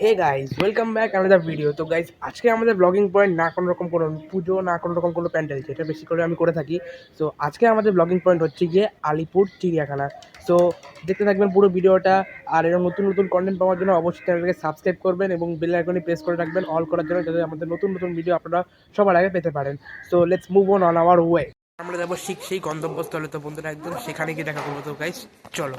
হে guys welcome back আমাদের video তো guys আজকে আমাদের ব্লগিং পয়েন্ট না কোনো রকম কোনো পুজো, না কোনো রকম কোনো প্যান্ডেল যেটা বেশি করে আমি করে থাকি। তো আজকে আমাদের ব্লগিং পয়েন্ট হচ্ছে গিয়ে আলিপুর চিড়িয়াখানা। তো দেখতে থাকবেন পুরো ভিডিওটা, আর এরকম নতুন নতুন কন্টেন্ট পাওয়ার জন্য অবশ্যই চ্যানেলকে সাবস্ক্রাইব করবেন এবং বেল আইকনে প্রেস করে রাখবেন অল করার জন্য, যাতে আমাদের নতুন নতুন ভিডিও আপনারা সবার আগে পেতে পারেন। So let's move on on our way আমরা যাব শিখ, সেই গন্তব্যস্থলে। তো বন্ধুরা, একদম সেখানে গিয়ে দেখা করব। তো গাইজ চলো।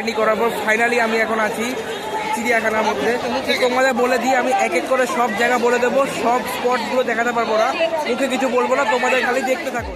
জার্নি করার পর ফাইনালি আমি এখন আছি চিড়িয়াখানার মধ্যে। তোমাদের বলে দিই, আমি এক এক করে সব জায়গা বলে দেবো, সব স্পটগুলো দেখাতে পারব না, মুখে কিছু বলব না, তোমাদের খালি দেখতে থাকো।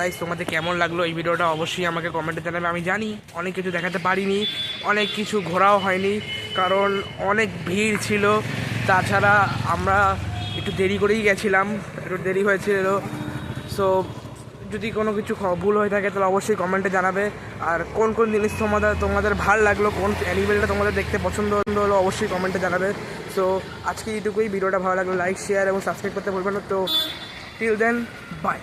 গাইজ তোমাদের কেমন লাগল এই ভিডিওটা অবশ্যই আমাকে কমেন্টে জানাবে। আমি জানি অনেক কিছু দেখাতে পারিনি, অনেক কিছু ঘোরাও হয়নি, কারণ অনেক ভিড় ছিল। তাছাড়া আমরা একটু দেরি করেই গেছিলাম, একটু দেরি হয়েছিল। সো যদি কোনো কিছু ভুল হয়ে থাকে, তাহলে অবশ্যই কমেন্টে জানাবে। আর কোন কোন জিনিস তোমাদের তোমাদের ভালো লাগল, কোন অ্যানিমেলটা তোমাদের দেখতে পছন্দ হলো, অবশ্যই কমেন্টে জানাবে। সো আজকে এইটুকুই। ভিডিওটা ভালো লাগল লাইক শেয়ার এবং সাবস্ক্রাইব করতে ভুলবেন না। তো টিল দেন বাই